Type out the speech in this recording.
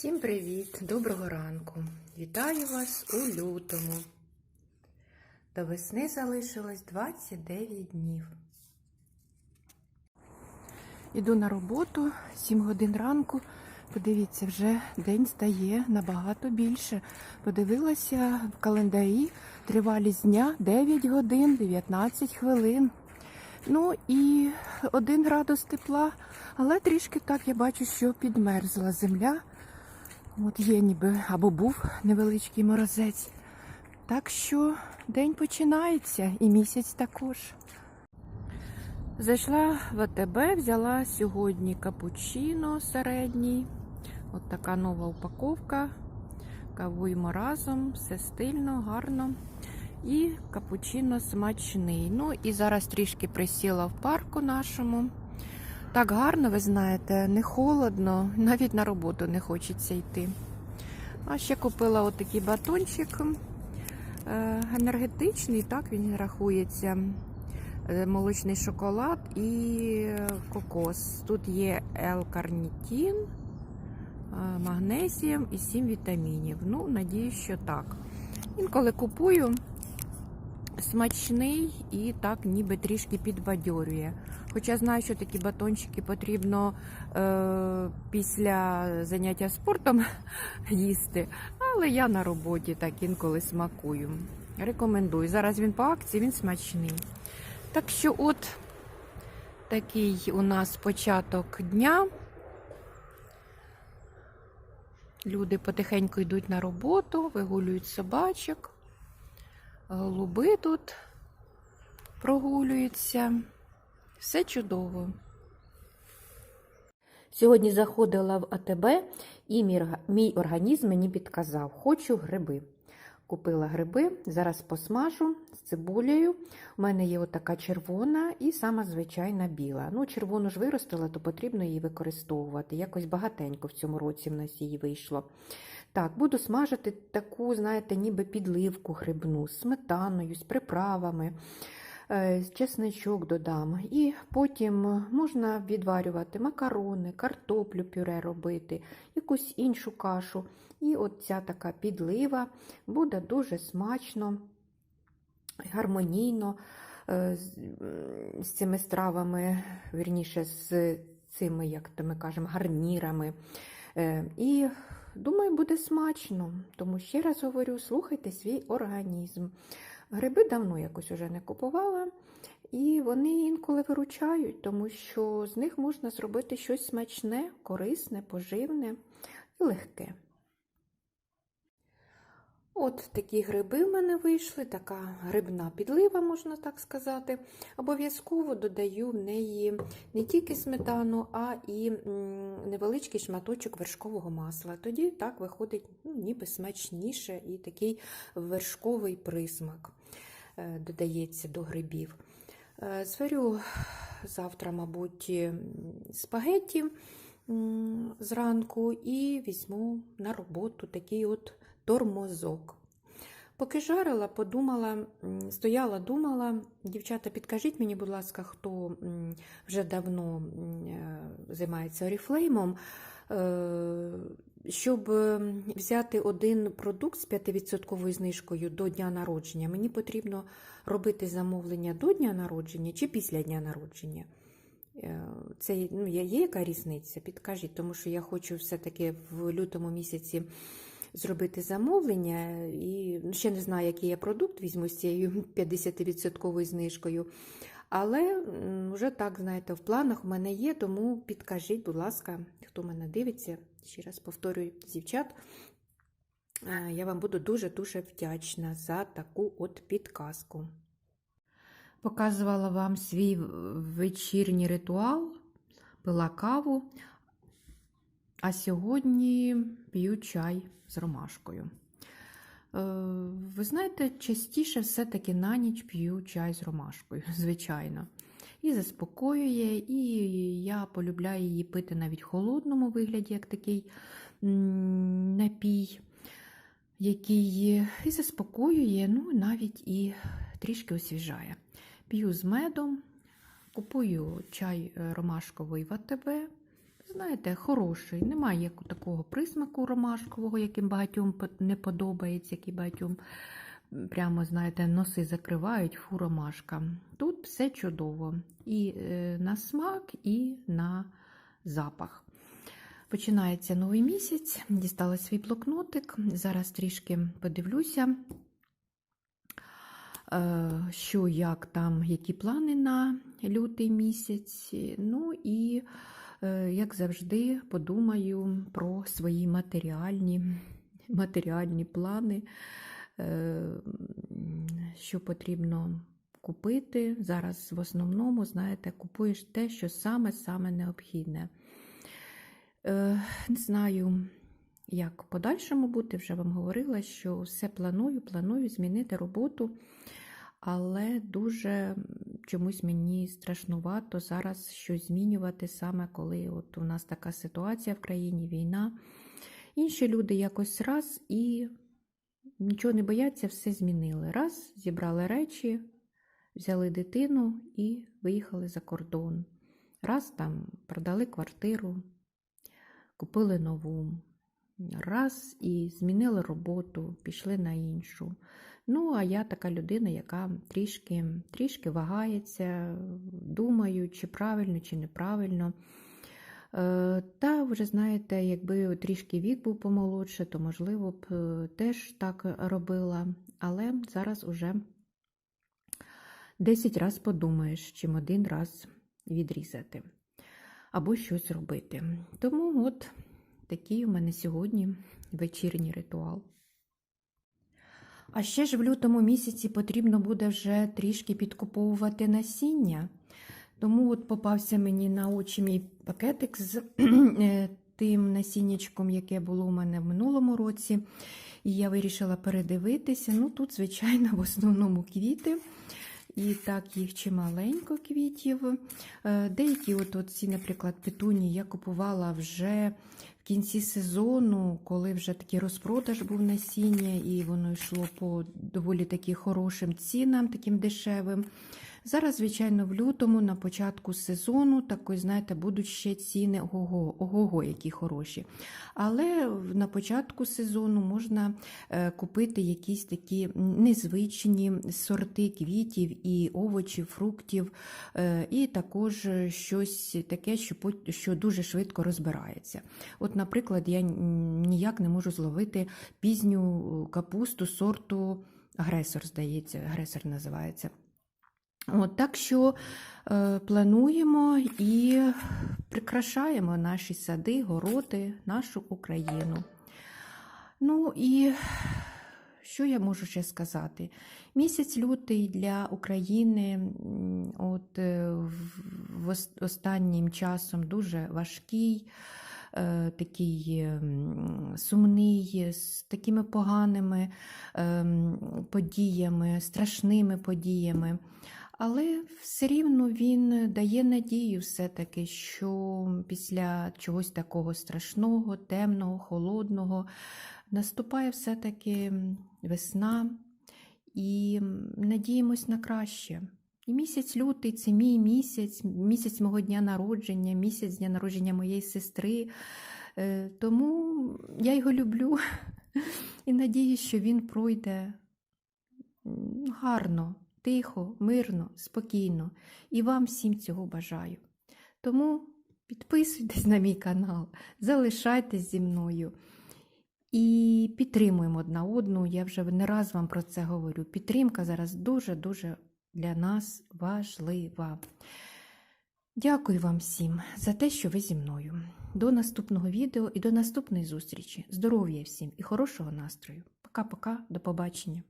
Всім привіт! Доброго ранку! Вітаю вас у лютому. До весни залишилось 29 днів. Іду на роботу 7 годин ранку. Подивіться, вже день стає набагато більше. Подивилася в календарі тривалість дня 9 годин 19 хвилин. Ну і один градус тепла, але трішки так я бачу, що підмерзла земля. От є ніби або був невеличкий морозець. Так що день починається і місяць також. Зайшла в АТБ, взяла сьогодні капучино середній. От така нова упаковка. Кавуємо разом, все стильно, гарно. І капучино смачний. Ну і зараз трішки присіла в парку нашому. Так гарно, ви знаєте, не холодно, навіть на роботу не хочеться йти. А ще купила отакий батончик е, енергетичний, так він рахується. Е, Молочний шоколад і кокос. Тут є L-карнітін, е, магнезієм і 7 вітамінів. Ну, надію, що так. Інколи купую смачний і так ніби трішки підбадьорює. Хоча знаю, що такі батончики потрібно е, після заняття спортом їсти, але я на роботі так інколи смакую. Рекомендую. Зараз він по акції, він смачний. Так що, от такий у нас початок дня. Люди потихеньку йдуть на роботу, вигулюють собачок. Голуби тут прогулюються. Все чудово. Сьогодні заходила в АТБ і мій організм мені підказав, хочу гриби. Купила гриби, зараз посмажу з цибулею. У мене є отака червона і сама звичайна біла. Ну, червону ж виростила, то потрібно її використовувати. Якось багатенько в цьому році в нас її вийшло. Так, буду смажити таку, знаєте, ніби підливку грибну з сметаною, з приправами, чесничок додам. І потім можна відварювати макарони, картоплю пюре робити, якусь іншу кашу. І от ця така підлива буде дуже смачно, гармонійно е, з, цими стравами, вірніше, з цими, як то ми кажемо, гарнірами. Е, І думаю, буде смачно. Тому ще раз говорю, слухайте свій організм. Гриби давно якось уже не купувала, і вони інколи виручають, тому що з них можна зробити щось смачне, корисне, поживне і легке. От такі гриби в мене вийшли, така грибна підлива, можна так сказати. Обов'язково додаю в неї не тільки сметану, а і невеличкий шматочок вершкового масла. Тоді так виходить ну, ніби смачніше і такий вершковий присмак додається до грибів. Е, Зварю завтра, мабуть, спагетті зранку і візьму на роботу такий от тормозок. Поки жарила, подумала, стояла, думала, дівчата, підкажіть мені, будь ласка, хто вже давно е, займається оріфлеймом, е, щоб взяти один продукт з 5% знижкою до дня народження, мені потрібно робити замовлення до дня народження чи після дня народження. Е, Це ну, є є яка різниця? Підкажіть, тому що я хочу все-таки в лютому місяці зробити замовлення, і ну, ще не знаю, який я продукт візьму з цією 50% знижкою. Але вже так, знаєте, в планах у мене є, тому підкажіть, будь ласка, хто мене дивиться, ще раз повторюю, дівчат. е, Я вам буду дуже-дуже вдячна за таку от підказку. Показувала вам свій вечірній ритуал, пила каву, а сьогодні п'ю чай з ромашкою. Е, Ви знаєте, частіше все-таки на ніч п'ю чай з ромашкою, звичайно. І заспокоює, і я полюбляю її пити навіть в холодному вигляді, як такий напій, який і заспокоює, ну навіть і трішки освіжає. П'ю з медом, купую чай е, ромашковий в АТБ, знаєте, хороший. Немає такого присмаку ромашкового, яким багатьом не подобається, який багатьом прямо, знаєте, носи закривають, фу, ромашка. Тут все чудово. І е, на смак, і на запах. Починається новий місяць, дістала свій блокнотик. Зараз трішки подивлюся, е, що як там, які плани на лютий місяць. Ну і, як завжди, подумаю про свої матеріальні, матеріальні плани, е, що потрібно купити. Зараз в основному, знаєте, купуєш те, що саме-саме необхідне. Е, Не знаю, як подальшому бути, вже вам говорила, що все планую, планую змінити роботу, але дуже чомусь мені страшнувато зараз щось змінювати, саме коли от у нас така ситуація в країні, війна. Інші люди якось раз і нічого не бояться, все змінили. Раз, зібрали речі, взяли дитину і виїхали за кордон. Раз там продали квартиру, купили нову. Раз і змінили роботу, пішли на іншу. Ну, а я така людина, яка трішки, трішки вагається, думаю, чи правильно, чи неправильно. Е, Та вже знаєте, якби трішки вік був помолодше, то можливо б е, теж так робила. Але зараз уже 10 раз подумаєш, чим один раз відрізати або щось робити. Тому от такий у мене сьогодні вечірній ритуал. А ще ж в лютому місяці потрібно буде вже трішки підкуповувати насіння. Тому от попався мені на очі мій пакетик з е, тим насіннячком, яке було у мене в минулому році. І я вирішила передивитися. Ну, тут, звичайно, в основному квіти. І так, їх чималенько квітів. Е, Деякі, от, ці, наприклад, петуні я купувала вже кінці сезону, коли вже такий розпродаж був насіння, і воно йшло по доволі таки хорошим цінам, таким дешевим. Зараз, звичайно, в лютому, на початку сезону, такої, знаєте, будуть ще ціни ого-го, ого-го, які хороші. Але на початку сезону можна е, купити якісь такі незвичні сорти квітів і овочів, фруктів, е, і також щось таке, що, дуже швидко розбирається. От, наприклад, я ніяк не можу зловити пізню капусту сорту агресор, здається, агресор називається. От, так що е, плануємо і прикрашаємо наші сади, городи, нашу Україну. Ну і що я можу ще сказати? Місяць лютий для України от, е, в- останнім часом дуже важкий, е, такий сумний, з такими поганими ем, подіями, страшними подіями. Але все рівно він дає надію все-таки, що після чогось такого страшного, темного, холодного наступає все-таки весна і надіємось на краще. І місяць лютий це мій місяць, місяць мого дня народження, місяць дня народження моєї сестри. Е, Тому я його люблю і надіюсь, що він пройде гарно, тихо, мирно, спокійно. І вам всім цього бажаю. Тому підписуйтесь на мій канал, залишайтесь зі мною. І підтримуємо одна одну. Я вже не раз вам про це говорю. Підтримка зараз дуже-дуже для нас важлива. Дякую вам всім за те, що ви зі мною. До наступного відео і до наступної зустрічі. Здоров'я всім і хорошого настрою. Пока-пока, до побачення.